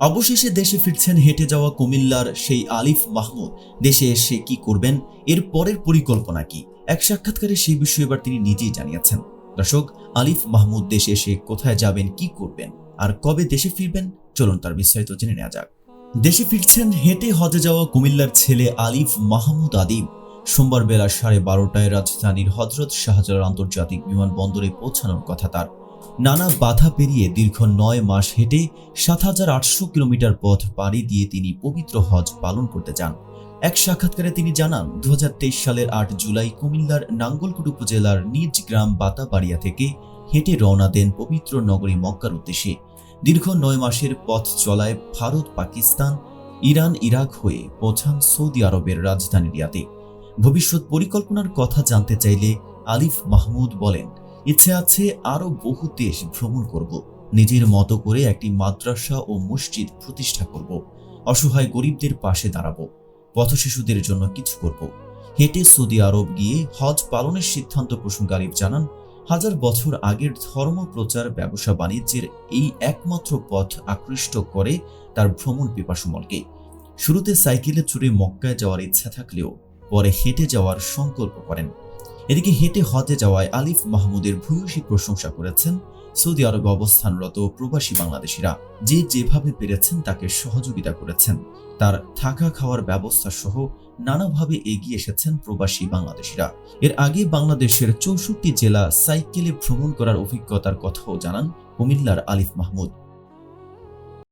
অবশেষে দেশে ফিরছেন হেঁটে যাওয়া কুমিল্লার সেই আলিফ মাহমুদ। দেশে এসে কি করবেন, এর পরের পরিকল্পনা কি? এক সাক্ষাৎকারে সেই বিষয়ে এবার তিনি নিজেই জানিয়েছেন। দর্শক, আলিফ মাহমুদ দেশে এসে কোথায় যাবেন, কি করবেন, আর কবে দেশে ফিরবেন, চলুন তার বিস্তারিত জেনে নেওয়া যাক। দেশে ফিরছেন হেঁটে হজে যাওয়া কুমিল্লার ছেলে আলিফ মাহমুদ আদিম। সোমবার বেলা সাড়ে বারোটায় রাজধানীর হজরত শাহজালাল আন্তর্জাতিক বিমানবন্দরে পৌঁছানোর কথা তার। নানা বাধা পেরিয়ে দীর্ঘ নয় মাস হেঁটে সাত হাজার আটশো কিলোমিটার পথ পাড়ি দিয়ে তিনি পবিত্র হজ পালন করতে যান। এক সাক্ষাৎকারে তিনি জানান, দুহাজার তেইশ সালের আট জুলাই কুমিল্লার নাঙ্গলকোট উপজেলার নিজ গ্রাম বাতাবাড়িয়া থেকে হেঁটে রওনা দেন পবিত্র নগরী মক্কার উদ্দেশ্যে। দীর্ঘ নয় মাসের পথ চলায় ভারত, পাকিস্তান, ইরান, ইরাক হয়ে পৌঁছান সৌদি আরবের রাজধানী রিয়াদে। ভবিষ্যৎ পরিকল্পনার কথা জানতে চাইলে আলিফ মাহমুদ বলেন ইচ্ছে আছে আরও বহু দেশ ভ্রমণ করব। নিজের মতো করে একটি মাদ্রাসা ও মসজিদ প্রতিষ্ঠা করব। অসহায় গরিবদের পাশে দাঁড়াবো। পথশিশুদের জন্য কিছু করব। হেঁটে সৌদি আরব গিয়ে হজ পালনের সিদ্ধান্ত প্রসঙ্গে আলিফ জানান, হাজার বছর আগের ধর্ম প্রচার ব্যবসা বাণিজ্যের এই একমাত্র পথ আকৃষ্ট করে তার ভ্রমণ পিপাসুমলকে শুরুতে সাইকেলে চড়ে মক্কায় যাওয়ার ইচ্ছা থাকলেও পরে হেঁটে যাওয়ার সংকল্প করেন। এদিকে হেঁটে হজে যাওয়ায় আলিফ মাহমুদের ভূয়সী প্রশংসা করেছেন সৌদি আরবে অবস্থানরত প্রবাসী বাংলাদেশিরা। যে যেভাবে পেরেছেন তাকে সহযোগিতা করেছেন। তার থাকা খাওয়ার ব্যবস্থা সহ নানাভাবে এগিয়ে এসেছেন প্রবাসী বাংলাদেশিরা। এর আগে বাংলাদেশের চৌষট্টি জেলা সাইকেলে ভ্রমণ করার অভিজ্ঞতার কথাও জানান কুমিল্লার আলিফ মাহমুদ।